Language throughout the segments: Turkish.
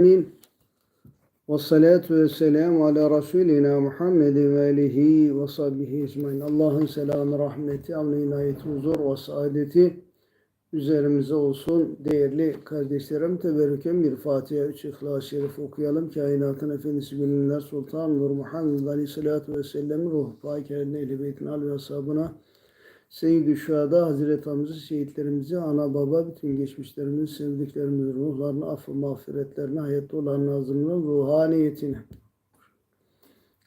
Amin. Ve salatu ve selamu ala Resulina Muhammed ve alihi ve sahbihi ecmain. Allah'ın selamı, rahmeti, amni, inayeti, huzur ve saadeti üzerimize olsun. Değerli kardeşlerim, teberrüken bir Fatiha, üç İhlas-ı Şerif okuyalım. Kainatın Efendisi Gönüller Sultan Nur Muhammed Aleyhisselatü Vesselam ruh fakirine, ehl-i beytin, al ve ashabına, Seyyid-i Şuhada, Hazreti Hamza şehitlerimizi, ana baba, bütün geçmişlerimizi, sevdiklerimizin ruhlarını, affı mağfiretlerine, hayatta olan nazımların ruhaniyetine.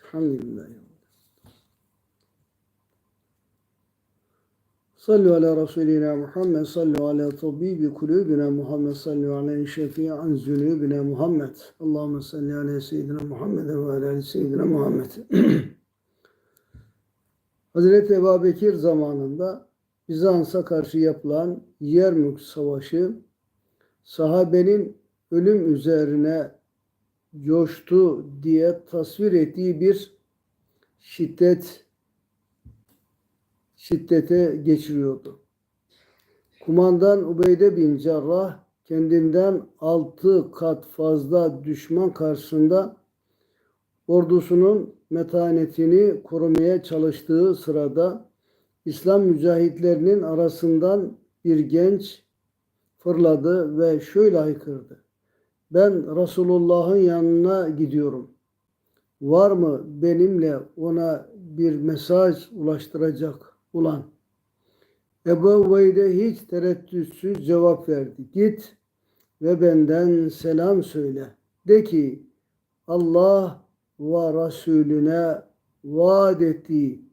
Elhamdülillah. Sallu ala Resulina Muhammed, sallu ala tabibi kulübina Muhammed, sallu ala şefi'an zünübina Muhammed. Allahümme salli ala seyyidina Muhammed ve ala seyyidina Muhammed. Hazreti Ebu Bekir zamanında Bizans'a karşı yapılan Yermük Savaşı sahabenin ölüm üzerine coştu diye tasvir ettiği bir şiddet şiddete geçiriyordu. Kumandan Ubeyde bin Cerrah kendinden altı kat fazla düşman karşısında ordusunun metanetini korumaya çalıştığı sırada İslam mücahitlerinin arasından bir genç fırladı ve şöyle haykırdı. Ben Resulullah'ın yanına gidiyorum. Var mı benimle ona bir mesaj ulaştıracak ulan? Ebu Ubeyde hiç tereddütsüz cevap verdi. Git ve benden selam söyle. De ki Allah ve Resulüne vaat ettiği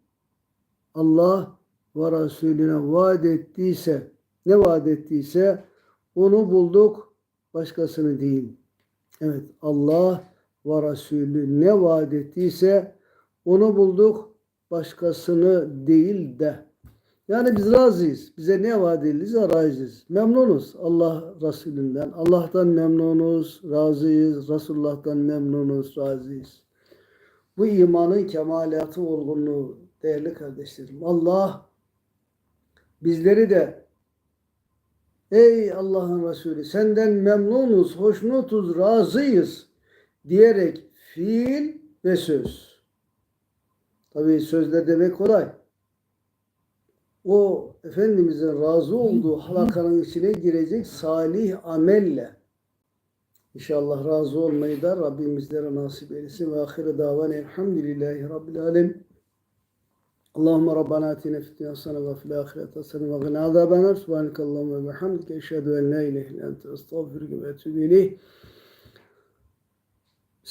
Allah ve Resulüne vaat ettiyse ne vaat ettiyse onu bulduk başkasını değil. Evet Allah ve Resulü ne vaat ettiyse onu bulduk başkasını değil de. Yani biz razıyız. Bize ne vaat edildiyse razıyız. Memnunuz Allah Resulünden. Allah'tan memnunuz, razıyız. Resulullah'tan memnunuz, razıyız. Bu imanın kemalatı olgunluğu değerli kardeşlerim. Allah bizleri de ey Allah'ın Resulü senden memnunuz, hoşnutuz, razıyız diyerek fiil ve söz. Tabi sözler demek kolay. O Efendimizin razı olduğu halakanın içine girecek salih amelle İnşallah razı olmayı da Rabbim bizlere nasip eylesin. Ve ahire davan elhamdülillahi Rabbil alem. Allahümme Rabbana atine fid hasene ve fil ahireti hasene ve gına azaben Subhaneke Allahümme ve hamdike eşhedü en la ilahe illa ente estağfiruke ve etûbü ileyh.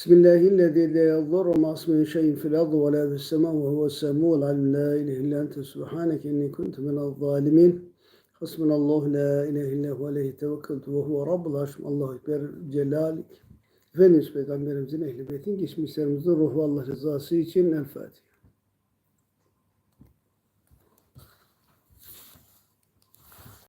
La yadurru ma ismihi şeyin fil ardı ve la fis sema ve huves semû'ul alim. La ilahe illa ente subhaneke inni kuntu minel zalimin. Hasbunallahu la ilahe illa hu aleyhi tevekkeltu ve huve rabbul arşim. Allahu ekber celalik. Efendimiz Peygamberimizin ehli beytin geçmişlerimizin ruhu Allah rızası için El Fatiha.